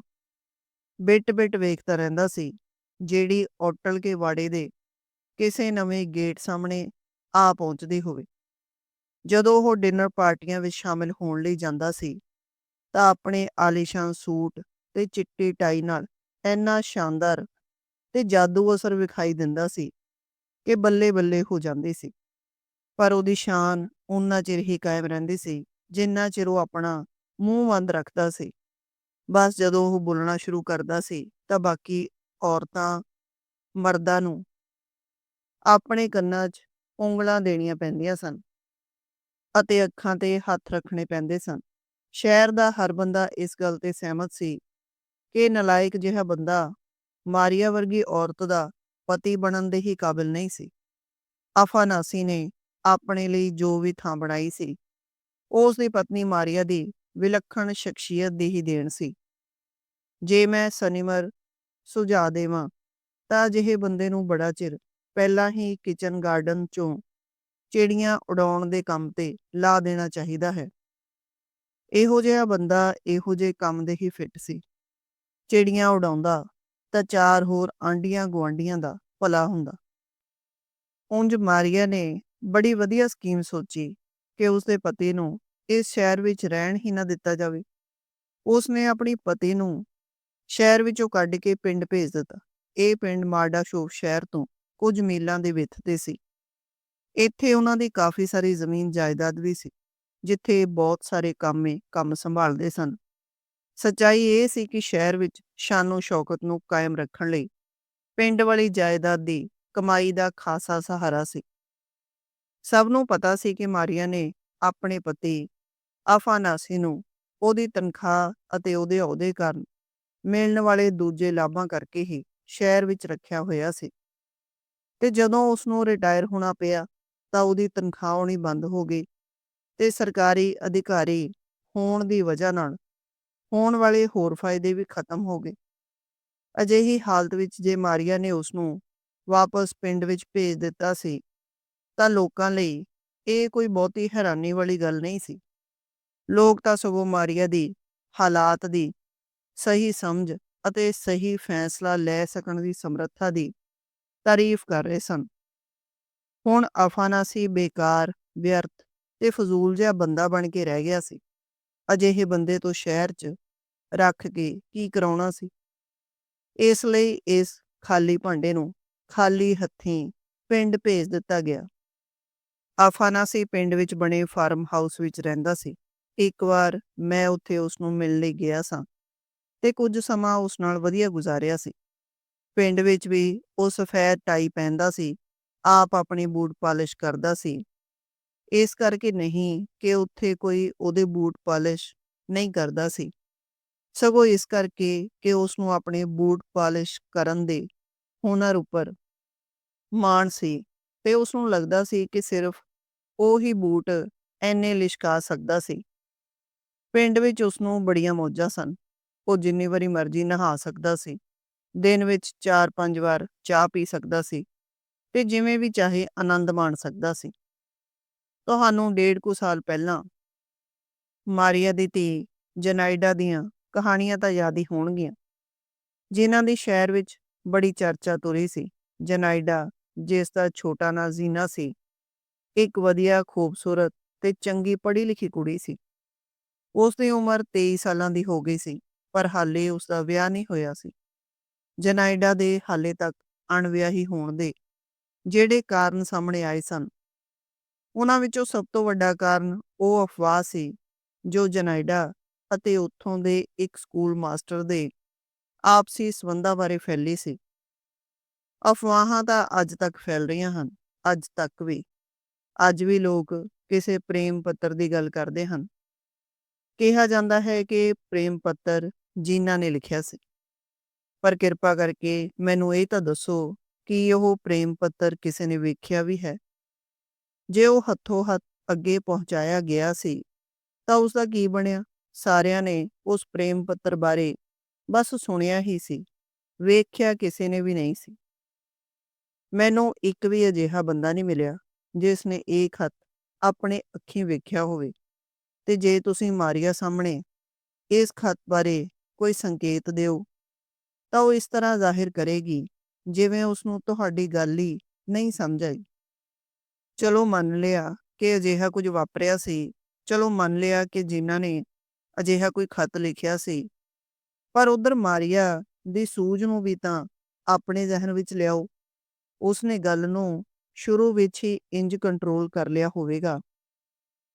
ਬਿਟ-ਬਿਟ ਵੇਖਦਾ ਰਹਿੰਦਾ ਸੀ, ਜਿਹੜੀ ਔਟਲ ਕੇ ਵਾੜੇ ਦੇ ਕਿਸੇ ਨਵੇਂ ਗੇਟ ਸਾਹਮਣੇ ਆ ਪਹੁੰਚਦੀ ਹੋਵੇ। ਜਦੋਂ ਉਹ ਡਿਨਰ ਪਾਰਟੀਆਂ ਵਿੱਚ ਸ਼ਾਮਿਲ ਹੋਣ ਲਈ ਜਾਂਦਾ ਸੀ, ਤਾਂ ਆਪਣੇ ਆਲੀਸ਼ਾਨ ਸੂਟ ਤੇ ਚਿੱਟੀ ਟਾਈ ਨਾਲ ਇੰਨਾ ਸ਼ਾਨਦਾਰ ਤੇ ਜਾਦੂ ਅਸਰ ਵਿਖਾਈ ਦਿੰਦਾ ਸੀ ਕਿ ਬੱਲੇ-ਬੱਲੇ ਹੋ ਜਾਂਦੀ ਸੀ। ਪਰ ਉਹਦੀ ਸ਼ਾਨ ਓਨਾ ਚਿਰ ਹੀ ਕਾਇਮ ਰਹਿੰਦੀ ਸੀ ਜਿੰਨਾ ਚਿਰ ਉਹ ਆਪਣਾ ਮੂੰਹ ਬੰਦ ਰੱਖਦਾ ਸੀ। ਬਸ ਜਦੋਂ ਉਹ ਬੋਲਣਾ ਸ਼ੁਰੂ ਕਰਦਾ ਸੀ ਤਾਂ ਬਾਕੀ ਔਰਤਾਂ ਮਰਦਾਂ ਨੂੰ ਆਪਣੇ ਕੰਨਾਂ 'ਚ ਉਂਗਲਾਂ ਦੇਣੀਆਂ ਪੈਂਦੀਆਂ ਸਨ ਅਤੇ ਅੱਖਾਂ ਤੇ ਹੱਥ ਰੱਖਣੇ ਪੈਂਦੇ ਸਨ। ਸ਼ਹਿਰ ਦਾ ਹਰ ਬੰਦਾ ਇਸ ਗੱਲ ਤੇ ਸਹਿਮਤ ਸੀ ਕਿ ਨਲਾਇਕ ਜਿਹਾ ਬੰਦਾ ਮਾਰੀਆ ਵਰਗੀ ਔਰਤ ਦਾ ਪਤੀ ਬਣਨ ਦੇ ਹੀ ਕਾਬਿਲ ਨਹੀਂ ਸੀ। ਅਫਾਨਾਸੀ ਨੇ ਆਪਣੇ ਲਈ ਜੋ ਵੀ ਥਾਂ ਬਣਾਈ ਸੀ ਉਹ ਉਸ ਦੀ ਪਤਨੀ ਮਾਰੀਆ ਦੀ ਵਿਲੱਖਣ ਸ਼ਖਸੀਅਤ ਦੀ ਹੀ ਦੇਣ ਸੀ। ਜੇ ਮੈਂ ਸਨੀਮਰ ਸੁਝਾਅ ਦੇਵਾਂ, ਤਾਂ ਅਜਿਹੇ ਬੰਦੇ ਨੂੰ ਬੜਾ ਚਿਰ ਪਹਿਲਾਂ ਹੀ ਕਿਚਨ ਗਾਰਡਨ 'ਚੋਂ ਚਿੜੀਆਂ ਉਡਾਉਣ ਦੇ ਕੰਮ ਤੇ ਲਾ ਦੇਣਾ ਚਾਹੀਦਾ ਹੈ। ਇਹੋ ਜਿਹਾ ਬੰਦਾ ਇਹੋ ਜਿਹੇ ਕੰਮ ਦੇ ਹੀ ਫਿੱਟ ਸੀ। ਚਿੜੀਆਂ ਉਡਾਉਂਦਾ, ਤਾਂ ਚਾਰ ਹੋਰ ਆਂਢੀਆਂ-ਗੁਆਂਢੀਆਂ ਦਾ ਭਲਾ ਹੁੰਦਾ। ਉਂਝ ਮਾਰੀਆ ਨੇ ਬੜੀ ਵਧੀਆ ਸਕੀਮ ਸੋਚੀ ਕਿ ਉਸਦੇ ਪਤੀ ਨੂੰ ਇਸ ਸ਼ਹਿਰ ਵਿੱਚ ਰਹਿਣ ਹੀ ਨਾ ਦਿੱਤਾ ਜਾਵੇ। ਉਸਨੇ ਆਪਣੀ ਪਤੀ ਨੂੰ ਸ਼ਹਿਰ ਵਿੱਚੋਂ ਕੱਢ ਕੇ ਪਿੰਡ ਭੇਜ ਦਿੱਤਾ। ਇਹ ਪਿੰਡ ਮਾਰਡਾਸ਼ੋਵ ਸ਼ਹਿਰ ਤੋਂ ਕੁਝ ਮੀਲਾਂ ਦੇ ਵਿੱਥ ਤੇ ਸੀ। ਇੱਥੇ ਉਹਨਾਂ ਦੀ ਕਾਫੀ ਸਾਰੀ ਜ਼ਮੀਨ ਜਾਇਦਾਦ ਵੀ ਸੀ, ਜਿੱਥੇ ਬਹੁਤ ਸਾਰੇ ਕਾਮੇ ਕੰਮ ਸੰਭਾਲਦੇ ਸਨ। ਸੱਚਾਈ ਇਹ ਸੀ ਕਿ ਸ਼ਹਿਰ ਵਿੱਚ ਸ਼ਾਨੋ ਸ਼ੌਕਤ ਨੂੰ ਕਾਇਮ ਰੱਖਣ ਲਈ ਪਿੰਡ ਵਾਲੀ ਜਾਇਦਾਦ ਦੀ ਕਮਾਈ ਦਾ ਖਾਸਾ ਸਹਾਰਾ ਸੀ। ਸਭ ਨੂੰ ਪਤਾ ਸੀ ਕਿ ਮਾਰੀਆ ਨੇ ਆਪਣੇ ਪਤੀ ਆਫਾਨਾਸੀ ਨੂੰ ਉਹਦੀ ਤਨਖਾਹ ਅਤੇ ਉਹਦੇ ਅਹੁਦੇ ਕਾਰਨ ਮਿਲਣ ਵਾਲੇ ਦੂਜੇ ਲਾਭਾਂ ਕਰਕੇ ਹੀ ਸ਼ਹਿਰ ਵਿੱਚ ਰੱਖਿਆ ਹੋਇਆ ਸੀ ਤੇ ਜਦੋਂ ਉਸ ਨੂੰ ਰਿਟਾਇਰ ਹੋਣਾ ਪਿਆ ਤਾਂ ਉਹਦੀ ਤਨਖਾਹ ਆਉਣੀ ਬੰਦ ਹੋ ਗਈ ਤੇ ਸਰਕਾਰੀ ਅਧਿਕਾਰੀ ਹੋਣ ਦੀ ਵਜ੍ਹਾ ਨਾਲ ਹੋਣ ਵਾਲੇ ਹੋਰ ਫਾਇਦੇ ਵੀ ਖਤਮ ਹੋ ਗਏ। ਅਜਿਹੀ ਹਾਲਤ ਵਿੱਚ ਜੇ ਮਾਰੀਆ ਨੇ ਉਸ ਨੂੰ ਵਾਪਸ ਪਿੰਡ ਵਿੱਚ ਭੇਜ ਦਿੱਤਾ ਸੀ ਤਾਂ ਲੋਕਾਂ ਲਈ ਇਹ ਕੋਈ ਬਹੁਤੀ ਹੈਰਾਨੀ ਵਾਲੀ ਗੱਲ ਨਹੀਂ ਸੀ। ਲੋਕ ਤਾਂ ਸਗੋਂ ਮਾਰੀਆ ਦੀ ਹਾਲਾਤ ਦੀ ਸਹੀ ਸਮਝ ਅਤੇ ਸਹੀ ਫੈਸਲਾ ਲੈ ਸਕਣ ਦੀ ਸਮਰੱਥਾ ਦੀ ਤਾਰੀਫ ਕਰ ਰਹੇ ਸਨ। ਹੁਣ ਅਫਾਨਾਸੀ ਬੇਕਾਰ, ਵਿਅਰਥ ਤੇ ਫਜ਼ੂਲ ਜਿਹਾ ਬੰਦਾ ਬਣ ਕੇ ਰਹਿ ਗਿਆ ਸੀ। ਅਜਿਹੇ ਬੰਦੇ ਤੋਂ ਸ਼ਹਿਰ 'ਚ ਰੱਖ ਕੇ ਕੀ ਕਰਾਉਣਾ ਸੀ। ਇਸ ਲਈ ਇਸ ਖਾਲੀ ਭਾਂਡੇ ਨੂੰ ਖਾਲੀ ਹੱਥੀਂ ਪਿੰਡ ਭੇਜ ਦਿੱਤਾ ਗਿਆ। ਆਫਾਨਾਸੀ ਪਿੰਡ ਵਿੱਚ ਬਣੇ ਫਾਰਮ ਹਾਊਸ ਵਿੱਚ ਰਹਿੰਦਾ ਸੀ। ਇੱਕ ਵਾਰ ਮੈਂ ਉੱਥੇ ਉਸ ਨੂੰ ਮਿਲਣ ਲਈ ਗਿਆ ਸਾਂ ਤੇ ਕੁਝ ਸਮਾਂ ਉਸ ਨਾਲ ਵਧੀਆ ਗੁਜ਼ਾਰਿਆ ਸੀ। ਪਿੰਡ ਵਿੱਚ ਵੀ ਉਹ ਸਫੈਦ ਟਾਈ ਪਹਿਨਦਾ ਸੀ, ਆਪ ਆਪਣੀ ਬੂਟ ਪਾਲਿਸ਼ ਕਰਦਾ ਸੀ। ਇਸ ਕਰਕੇ ਨਹੀਂ ਕਿ ਉੱਥੇ ਕੋਈ ਉਹਦੇ ਬੂਟ ਪਾਲਿਸ਼ ਨਹੀਂ ਕਰਦਾ ਸੀ, ਸਗੋਂ ਇਸ ਕਰਕੇ ਕਿ ਉਸ ਨੂੰ ਆਪਣੇ ਬੂਟ ਪਾਲਿਸ਼ ਕਰਨ ਦੇ ਹੁਨਰ ਉੱਪਰ ਮਾਣ ਸੀ ਤੇ ਉਸ ਨੂੰ ਲੱਗਦਾ ਸੀ ਕਿ ਸਿਰਫ ਉਹ ਹੀ ਬੂਟ ਐਨੇ ਲਿਸ਼ਕਾ ਸਕਦਾ ਸੀ। ਪਿੰਡ ਵਿੱਚ ਉਸ ਨੂੰ ਬੜੀਆਂ ਮੌਜਾਂ ਸਨ। ਉਹ ਜਿੰਨੀ ਵਾਰੀ ਮਰਜ਼ੀ ਨਹਾ ਸਕਦਾ ਸੀ। ਦਿਨ ਵਿੱਚ 4-5 ਵਾਰ ਚਾਹ ਪੀ ਸਕਦਾ ਸੀ ਤੇ ਜਿਵੇਂ ਵੀ ਚਾਹੇ ਆਨੰਦ ਮਾਣ ਸਕਦਾ ਸੀ। ਤੁਹਾਨੂੰ ਡੇਢ ਕੁ ਸਾਲ ਪਹਿਲਾਂ ਮਾਰੀਆ ਦੀ ਧੀ ਜਨਾਈਡਾ ਦੀਆਂ ਕਹਾਣੀਆਂ ਤਾਂ ਯਾਦ ਹੀ ਹੋਣਗੀਆਂ ਜਿਨ੍ਹਾਂ ਦੀ ਸ਼ਹਿਰ ਵਿੱਚ ਬੜੀ ਚਰਚਾ ਤੁਰੀ ਸੀ। ਜਨਾਈਡਾ ਜਿਸ ਦਾ ਛੋਟਾ ਨਾਂ ਜ਼ੀਨਾ ਸੀ, ਇੱਕ ਵਧੀਆ, ਖੂਬਸੂਰਤ ਤੇ ਚੰਗੀ ਪੜ੍ਹੀ ਲਿਖੀ ਕੁੜੀ ਸੀ। ਉਸ ਦੀ ਉਮਰ 23 ਸਾਲਾਂ ਦੀ ਹੋ ਗਈ ਸੀ, ਪਰ ਹਾਲੇ ਉਸ ਦਾ ਵਿਆਹ ਨਹੀਂ ਹੋਇਆ ਸੀ। ਜਨਾਈਡਾ ਦੇ ਹਾਲੇ ਤੱਕ ਅਣਵਿਆਹੀ ਹੋਣ ਦੇ ਜਿਹੜੇ ਕਾਰਨ ਸਾਹਮਣੇ ਆਏ ਸਨ ਉਹਨਾਂ ਵਿੱਚੋਂ ਸਭ ਤੋਂ ਵੱਡਾ ਕਾਰਨ ਉਹ ਅਫਵਾਹ ਸੀ, ਜੋ ਜਨਾਈਡਾ ਅਤੇ ਉੱਥੋਂ ਦੇ ਇੱਕ ਸਕੂਲ ਮਾਸਟਰ ਦੇ ਆਪਸੀ ਸਬੰਧਾਂ ਬਾਰੇ ਫੈਲੀ ਸੀ। ਅਫਵਾਹਾਂ ਤਾਂ ਅੱਜ ਤੱਕ ਫੈਲ ਰਹੀਆਂ ਹਨ। ਅੱਜ ਤੱਕ ਵੀ ਅੱਜ ਵੀ ਲੋਕ ਕਿਸੇ ਪ੍ਰੇਮ ਪੱਤਰ ਦੀ ਗੱਲ ਕਰਦੇ ਹਨ। ਕਿਹਾ ਜਾਂਦਾ ਹੈ ਕਿ ਪ੍ਰੇਮ ਪੱਤਰ ਜੀਨਾ ਨੇ ਲਿਖਿਆ ਸੀ। ਪਰ ਕਿਰਪਾ ਕਰਕੇ ਮੈਨੂੰ ਇਹ ਤਾਂ ਦੱਸੋ ਕਿ ਉਹ ਪ੍ਰੇਮ ਪੱਤਰ ਕਿਸੇ ਨੇ ਵੇਖਿਆ ਵੀ ਹੈ। ਜੇ ਉਹ ਹੱਥੋਂ ਹੱਥ ਅੱਗੇ ਪਹੁੰਚਾਇਆ ਗਿਆ ਸੀ, ਤਾਂ ਉਸ ਦਾ ਕੀ ਬਣਿਆ? ਸਾਰਿਆਂ ਨੇ ਉਸ ਪ੍ਰੇਮ ਪੱਤਰ ਬਾਰੇ ਬਸ ਸੁਣਿਆ ਹੀ ਸੀ, ਵੇਖਿਆ ਕਿਸੇ ਨੇ ਵੀ ਨਹੀਂ ਸੀ। ਮੈਨੂੰ ਇੱਕ ਵੀ ਅਜਿਹਾ ਬੰਦਾ ਨਹੀਂ ਮਿਲਿਆ, ਜਿਸ ਨੇ ਇਹ ਖਤ ਆਪਣੇ ਅੱਖੀਂ ਵੇਖਿਆ ਹੋਵੇ। ਤੇ ਜੇ ਤੁਸੀਂ ਮਾਰੀਆ ਸਾਹਮਣੇ ਇਸ ਖਤ ਬਾਰੇ ਕੋਈ ਸੰਕੇਤ ਦਿਓ, ਤਾਂ ਉਹ ਇਸ ਤਰ੍ਹਾਂ ਜ਼ਾਹਿਰ ਕਰੇਗੀ, ਜਿਵੇਂ ਉਸ ਨੂੰ ਤੁਹਾਡੀ ਗੱਲ ਹੀ ਨਹੀਂ ਸਮਝ ਆਈ। ਚਲੋ ਮੰਨ ਲਿਆ ਕਿ ਅਜਿਹਾ ਕੁਝ ਵਾਪਰਿਆ ਸੀ। ਚਲੋ ਮੰਨ ਲਿਆ ਕਿ ਜਿਨ੍ਹਾਂ ਨੇ ਅਜਿਹਾ ਕੋਈ ਖਤ ਲਿਖਿਆ ਸੀ। ਪਰ ਉਧਰ ਮਾਰੀਆ ਦੀ ਸੂਝ ਨੂੰ ਵੀ ਤਾਂ ਆਪਣੇ ਜ਼ਿਹਨ ਵਿੱਚ ਲਿਆਓ। ਉਸਨੇ ਗੱਲ ਨੂੰ ਸ਼ੁਰੂ ਵਿੱਚ ਹੀ ਇੰਜ ਕੰਟਰੋਲ ਕਰ ਲਿਆ ਹੋਵੇਗਾ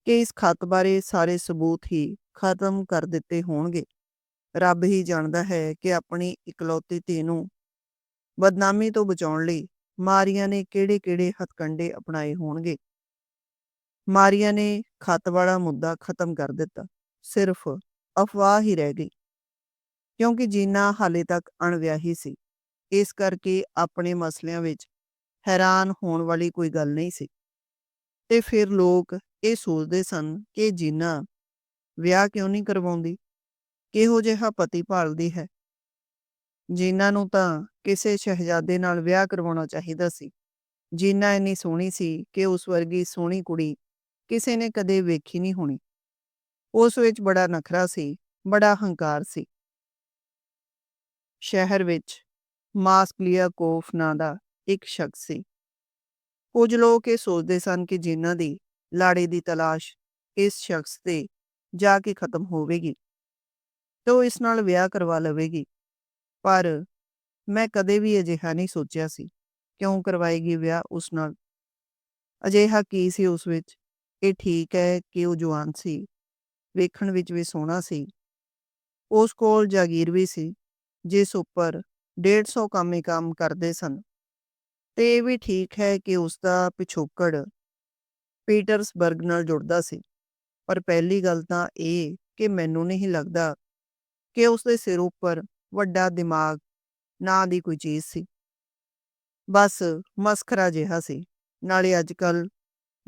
ਕਿ ਇਸ ਖਤ ਬਾਰੇ ਸਾਰੇ ਸਬੂਤ ਹੀ ਖਤਮ ਕਰ ਦਿੱਤੇ ਹੋਣਗੇ। ਰੱਬ ਹੀ ਜਾਣਦਾ ਹੈ ਕਿ ਆਪਣੀ ਇਕਲੌਤੀ ਧੀ ਨੂੰ ਬਦਨਾਮੀ ਤੋਂ ਬਚਾਉਣ ਲਈ ਮਾਰੀਆਂ ਨੇ ਕਿਹੜੇ-ਕਿਹੜੇ ਹਥਕੰਡੇ ਅਪਣਾਏ ਹੋਣਗੇ? ਮਾਰੀਆਂ ਨੇ ਖਤ ਵਾਲਾ ਮੁੱਦਾ ਖਤਮ ਕਰ ਦਿੱਤਾ। ਸਿਰਫ ਅਫਵਾਹ ਹੀ ਰਹਿ ਗਈ। ਕਿਉਂਕਿ ਜੀਨਾ ਹਾਲੇ ਤੱਕ ਅਣਵਿਆਹੀ ਸੀ। ਇਸ ਕਰਕੇ ਆਪਣੇ ਮਸਲਿਆਂ ਵਿੱਚ ਹੈਰਾਨ ਹੋਣ ਵਾਲੀ ਕੋਈ ਗੱਲ ਨਹੀਂ ਸੀ। ਤੇ ਫਿਰ ਲੋਕ ਇਹ ਸੋਚਦੇ ਸਨ ਕਿ ਜੀਨਾ ਵਿਆਹ ਕਿਉਂ ਨਹੀਂ ਕਰਵਾਉਂਦੀ? ਕਿਹੋ ਜਿਹਾ ਪਤੀ ਭਾਲਦੀ ਹੈ? ਜੀਨਾ ਨੂੰ ਤਾਂ ਕਿਸੇ ਸ਼ਹਿਜ਼ਾਦੇ ਨਾਲ ਵਿਆਹ ਕਰਵਾਉਣਾ ਚਾਹੀਦਾ ਸੀ। ਜੀਨਾ ਇੰਨੀ ਸੋਹਣੀ ਸੀ ਕਿ ਉਸ ਵਰਗੀ ਸੋਹਣੀ ਕੁੜੀ ਕਿਸੇ ਨੇ ਕਦੇ ਵੇਖੀ ਨਹੀਂ ਹੋਣੀ। ਉਸ ਵਿੱਚ ਬੜਾ ਨਖਰਾ ਸੀ, ਬੜਾ ਹੰਕਾਰ ਸੀ। ਸ਼ਹਿਰ ਵਿੱਚ ਮਾਸਕਲੀਆਕੋਫ ਨਾਂ ਦਾ ਇੱਕ ਸ਼ਖਸ ਸੀ। ਕੁਝ ਲੋਕ ਇਹ ਸੋਚਦੇ ਸਨ ਕਿ ਜਿਨ੍ਹਾਂ ਦੀ ਲਾੜੇ ਦੀ ਤਲਾਸ਼ ਇਸ ਸ਼ਖਸ ਤੇ ਜਾ ਕੇ ਖਤਮ ਹੋਵੇਗੀ ਤੇ ਉਹ ਇਸ ਨਾਲ ਵਿਆਹ ਕਰਵਾ ਲਵੇਗੀ। ਪਰ ਮੈਂ ਕਦੇ ਵੀ ਅਜਿਹਾ ਨਹੀਂ ਸੋਚਿਆ ਸੀ, ਕਿਉਂ ਕਰਵਾਏਗੀ ਵਿਆਹ ਉਸ ਨਾਲ। ਅਜਿਹਾ ਕੀ ਸੀ ਉਸ ਵਿੱਚ? ਇਹ ਠੀਕ ਹੈ ਕਿ ਉਹ ਜਵਾਨ ਸੀ, ਵੇਖਣ ਵਿੱਚ ਵੀ ਸੋਹਣਾ ਸੀ। ਉਸ ਕੋਲ ਜਾਗੀਰ ਵੀ ਸੀ, ਜਿਸ ਉੱਪਰ 150 ਕਾਮੇ ਕੰਮ ਕਰਦੇ ਸਨ। ਤੇ ਇਹ ਵੀ ਠੀਕ ਹੈ ਕਿ ਉਸ ਦਾ ਪਿਛੋਕੜ ਪੀਟਰਸਬਰਗ ਨਾਲ ਜੁੜਦਾ ਸੀ। ਪਰ ਪਹਿਲੀ ਗੱਲ ਤਾਂ ਇਹ ਕਿ ਮੈਨੂੰ ਨਹੀਂ ਲੱਗਦਾ ਕਿ ਉਸ ਦੇ ਸਿਰ ਉੱਪਰ ਵੱਡਾ ਦਿਮਾਗ, ਨਾਂ ਦੀ ਕੋਈ ਚੀਜ਼ ਸੀ। ਬਸ ਮਸਖਰਾ ਜਿਹਾ ਸੀ। ਨਾਲੇ ਅੱਜ ਕੱਲ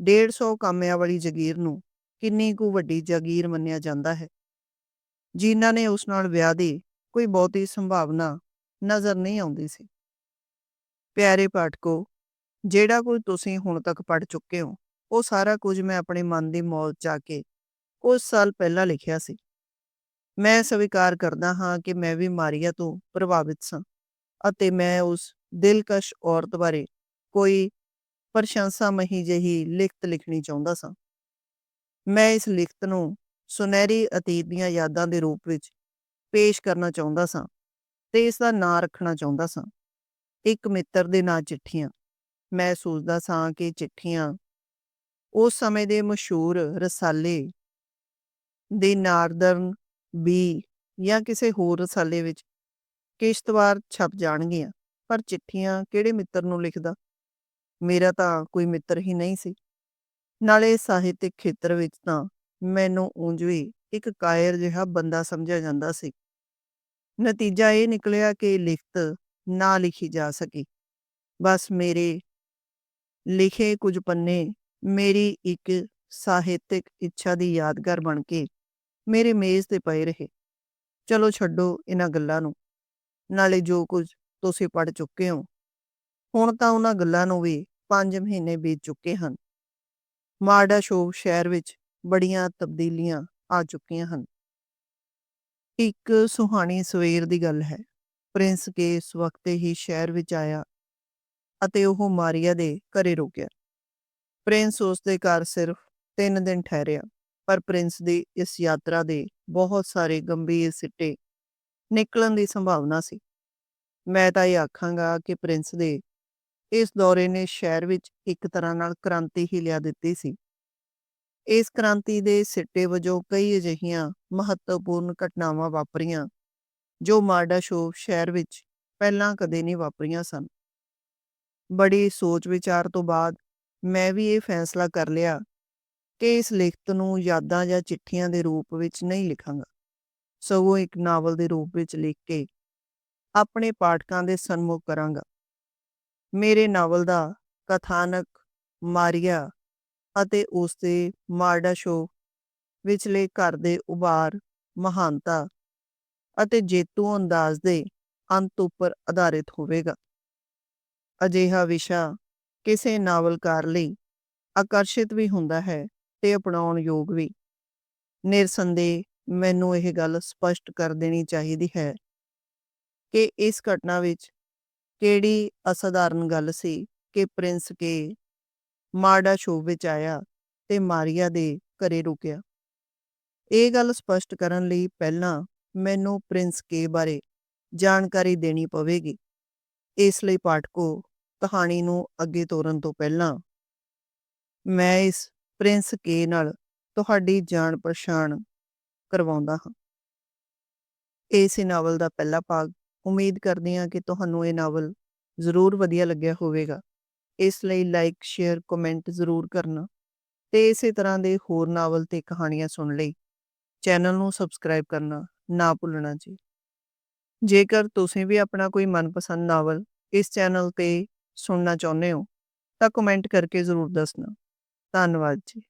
150 ਕਾਮਿਆਂ ਵਾਲੀ ਜਗੀਰ ਨੂੰ ਕਿੰਨੀ ਕੁ ਵੱਡੀ ਜਗੀਰ ਮੰਨਿਆ ਜਾਂਦਾ ਹੈ। ਜਿਨ੍ਹਾਂ ਨੇ ਉਸ ਨਾਲ ਵਿਆਹ ਦੀ ਕੋਈ ਬਹੁਤੀ ਸੰਭਾਵਨਾ ਨਜ਼ਰ ਨਹੀਂ ਆਉਂਦੀ ਸੀ। ਪਿਆਰੇ ਪਾਠਕੋ, ਜਿਹੜਾ ਕੁਝ ਤੁਸੀਂ ਹੁਣ ਤੱਕ ਪੜ ਚੁੱਕੇ ਹੋ, ਉਹ ਸਾਰਾ ਕੁਝ ਮੈਂ ਆਪਣੇ ਮਨ ਦੀ ਮੌਲ ਜਾ ਕੇ ਕੁਝ ਸਾਲ ਪਹਿਲਾਂ ਲਿਖਿਆ ਸੀ। ਮੈਂ ਸਵੀਕਾਰ ਕਰਦਾ ਹਾਂ ਕਿ ਮੈਂ ਵੀ ਮਾਰੀਆ ਤੋਂ ਪ੍ਰਭਾਵਿਤ ਸਾਂ ਅਤੇ ਮੈਂ ਉਸ ਦਿਲਕਸ਼ ਔਰਤ ਬਾਰੇ ਕੋਈ ਪ੍ਰਸ਼ੰਸਾ ਮਹੀ ਜਹੀ ਲਿਖਤ ਲਿਖਣੀ ਚਾਹੁੰਦਾ ਸਾਂ। ਮੈਂ ਇਸ ਲਿਖਤ ਨੂੰ ਸੁਨਹਿਰੀ ਅਤੀਤ ਦੀਆਂ ਯਾਦਾਂ ਦੇ ਰੂਪ ਵਿੱਚ ਪੇਸ਼ ਕਰਨਾ ਚਾਹੁੰਦਾ ਸਾਂ ਤੇ ਇਸ ਦਾ ਨਾਂ ਰੱਖਣਾ ਚਾਹੁੰਦਾ ਸਾਂ। ਇੱਕ ਮਿੱਤਰ ਦੇ ਨਾਂ ਚਿੱਠੀਆਂ। ਮੈਂ ਸੋਚਦਾ ਸਾਂ ਕਿ ਚਿੱਠੀਆਂ ਉਸ ਸਮੇਂ ਦੇ ਮਸ਼ਹੂਰ ਰਸਾਲੇ ਦੇ ਨਾਰਦਰਨ ਬੀ ਜਾਂ ਕਿਸੇ ਹੋਰ ਰਸਾਲੇ ਵਿੱਚ ਕਿਸ਼ਤਵਾਰ ਛਪ ਜਾਣਗੀਆਂ, ਪਰ ਚਿੱਠੀਆਂ ਕਿਹੜੇ ਮਿੱਤਰ ਨੂੰ ਲਿਖਦਾ? ਮੇਰਾ ਤਾਂ ਕੋਈ ਮਿੱਤਰ ਹੀ ਨਹੀਂ ਸੀ। ਨਾਲੇ ਸਾਹਿਤਿਕ ਖੇਤਰ ਵਿੱਚ ਤਾਂ ਮੈਨੂੰ ਉਂਝ ਵੀ ਇੱਕ ਕਾਇਰ ਜਿਹਾ ਬੰਦਾ ਸਮਝਿਆ ਜਾਂਦਾ ਸੀ। ਨਤੀਜਾ ਇਹ ਨਿਕਲਿਆ ਕਿ ਲਿਖਤ ਨਾ ਲਿਖੀ ਜਾ ਸਕੀ। ਬਸ ਮੇਰੇ ਲਿਖੇ ਕੁਝ ਪੰਨੇ ਮੇਰੀ ਇੱਕ ਸਾਹਿਤਿਕ ਇੱਛਾ ਦੀ ਯਾਦਗਾਰ ਬਣ ਕੇ ਮੇਰੇ ਮੇਜ਼ ਤੇ ਪਏ ਰਹੇ। ਚਲੋ ਛੱਡੋ ਇਹਨਾਂ ਗੱਲਾਂ ਨੂੰ। ਨਾਲੇ ਜੋ ਕੁਝ ਤੁਸੀਂ ਪੜ ਚੁੱਕੇ ਹੋ। ਹੁਣ ਤਾਂ ਉਹਨਾਂ ਗੱਲਾਂ ਨੂੰ ਵੀ 5 ਮਹੀਨੇ ਬੀਤ ਚੁੱਕੇ ਹਨ। ਮਾਰਡਾ ਸ਼ੋਭ ਸ਼ਹਿਰ ਵਿੱਚ ਬੜੀਆਂ ਤਬਦੀਲੀਆਂ ਆ ਚੁੱਕੀਆਂ ਹਨ। ਇੱਕ ਸੁਹਾਣੀ ਸਵੇਰ ਦੀ ਗੱਲ ਹੈ। ਪ੍ਰਿੰਸ ਕੇਸ ਵਕਤੇ ਹੀ ਸ਼ਹਿਰ ਵਿੱਚ ਆਇਆ ਅਤੇ ਉਹ ਮਾਰੀਆ ਦੇ ਘਰੇ ਰੁਕਿਆ। ਪ੍ਰਿੰਸ ਉਸ ਦੇ ਘਰ ਸਿਰਫ 3 ਦਿਨ ਠਹਿਰਿਆ। ਪਰ ਪ੍ਰਿੰਸ ਦੀ ਇਸ ਯਾਤਰਾ ਦੇ ਬਹੁਤ ਸਾਰੇ ਗੰਭੀਰ ਸਿੱਟੇ ਨਿਕਲਣ ਦੀ ਸੰਭਾਵਨਾ ਸੀ। ਮੈਂ ਤਾਂ ਇਹ ਆਖਾਂਗਾ ਕਿ ਪ੍ਰਿੰਸ ਦੇ ਇਸ ਦੌਰੇ ਨੇ ਸ਼ਹਿਰ ਵਿੱਚ ਇੱਕ ਤਰ੍ਹਾਂ ਨਾਲ ਕ੍ਰਾਂਤੀ ਹੀ ਲਿਆ ਦਿੱਤੀ ਸੀ। ਇਸ ਕ੍ਰਾਂਤੀ ਦੇ ਸਿੱਟੇ ਵਜੋਂ ਕਈ ਅਜਿਹੀਆਂ ਮਹੱਤਵਪੂਰਨ ਘਟਨਾਵਾਂ ਵਾਪਰੀਆਂ, ਜੋ ਮਾਰਡਾ ਸ਼ੋਪ ਸ਼ਹਿਰ ਵਿੱਚ ਪਹਿਲਾਂ ਕਦੇ ਨਹੀਂ ਵਾਪਰੀਆਂ ਸਨ। ਬੜੀ ਸੋਚ ਵਿਚਾਰ ਤੋਂ ਬਾਅਦ ਮੈਂ ਵੀ ਇਹ ਫੈਸਲਾ ਕਰ ਲਿਆ ਕਿ ਇਸ ਲਿਖਤ ਨੂੰ ਯਾਦਾਂ ਜਾਂ ਚਿੱਠੀਆਂ ਦੇ ਰੂਪ ਵਿੱਚ ਨਹੀਂ ਲਿਖਾਂਗਾ। ਸਗੋਂ ਇੱਕ ਨਾਵਲ ਦੇ ਰੂਪ ਵਿੱਚ ਲਿਖ ਕੇ ਆਪਣੇ ਪਾਠਕਾਂ ਦੇ ਸਨਮੁਖ ਕਰਾਂਗਾ। ਮੇਰੇ ਨਾਵਲ ਦਾ ਕਥਾਨਕ ਮਾਰੀਆ ਅਤੇ ਉਸ ਦੇ ਮਾਰਡਾ ਸ਼ੋਅ ਵਿਚਲੇ ਘਰ ਦੇ ਉਭਾਰ, ਮਹਾਨਤਾ ਅਤੇ ਜੇਤੂ ਅੰਦਾਜ਼ ਦੇ ਅੰਤ ਉੱਪਰ ਆਧਾਰਿਤ ਹੋਵੇਗਾ। ਅਜਿਹਾ ਵਿਸ਼ਾ ਕਿਸੇ ਨਾਵਲਕਾਰ ਲਈ ਆਕਰਸ਼ਿਤ ਵੀ ਹੁੰਦਾ ਹੈ ਤੇ ਅਪਣਾਉਣ ਯੋਗ ਵੀ। ਨਿਰਸੰਦੇਹ ਮੈਨੂੰ ਇਹ ਗੱਲ ਸਪਸ਼ਟ ਕਰ ਦੇਣੀ ਚਾਹੀਦੀ ਹੈ ਕਿ ਇਸ ਘਟਨਾ ਵਿੱਚ ਕਿਹੜੀ ਅਸਧਾਰਨ ਗੱਲ ਸੀ ਕਿ ਪ੍ਰਿੰਸ ਕੇ ਮਾਰਡਾ ਸ਼ੋਅ ਵਿੱਚ ਆਇਆ ਤੇ ਮਾਰੀਆ ਦੇ ਘਰੇ ਰੁਕਿਆ। ਇਹ ਗੱਲ ਸਪਸ਼ਟ ਕਰਨ ਲਈ ਪਹਿਲਾਂ ਮੈਨੂੰ ਪ੍ਰਿੰਸ ਕੇ ਬਾਰੇ ਜਾਣਕਾਰੀ ਦੇਣੀ ਪਵੇਗੀ। ਇਸ ਲਈ ਪਾਠਕੋ ਕਹਾਣੀ ਨੂੰ ਅੱਗੇ ਤੋਰਨ ਤੋਂ ਪਹਿਲਾਂ ਮੈਂ ਇਸ ਪ੍ਰਿੰਸ ਕੇ ਨਾਲ ਤੁਹਾਡੀ ਜਾਣ ਪਛਾਣ ਕਰਵਾਉਂਦਾ ਹਾਂ। ਇਸ ਨਾਵਲ ਦਾ ਪਹਿਲਾ ਭਾਗ ਉਮੀਦ ਕਰਦੀ ਹਾਂ ਕਿ ਤੁਹਾਨੂੰ ਇਹ ਨਾਵਲ ਜ਼ਰੂਰ ਵਧੀਆ ਲੱਗਿਆ ਹੋਵੇਗਾ। ਇਸ ਲਈ ਲਾਈਕ ਸ਼ੇਅਰ ਕਮੈਂਟ ਜ਼ਰੂਰ ਕਰਨਾ ਤੇ ਇਸੇ ਤਰ੍ਹਾਂ ਦੇ ਹੋਰ ਨਾਵਲ ਤੇ ਕਹਾਣੀਆਂ ਸੁਣ ਲਈ ਚੈਨਲ ਨੂੰ ਸਬਸਕ੍ਰਾਈਬ ਕਰਨਾ ਨਾ ਭੁੱਲਣਾ ਜੀ। ਜੇਕਰ ਤੁਸੀਂ ਵੀ ਆਪਣਾ ਕੋਈ ਮਨਪਸੰਦ ਨਾਵਲ ਇਸ ਚੈਨਲ ਤੇ ਸੁਣਨਾ ਚਾਹੁੰਦੇ ਹੋ ਤਾਂ ਕਮੈਂਟ ਕਰਕੇ ਜ਼ਰੂਰ ਦੱਸਣਾ। ਧੰਨਵਾਦ ਜੀ।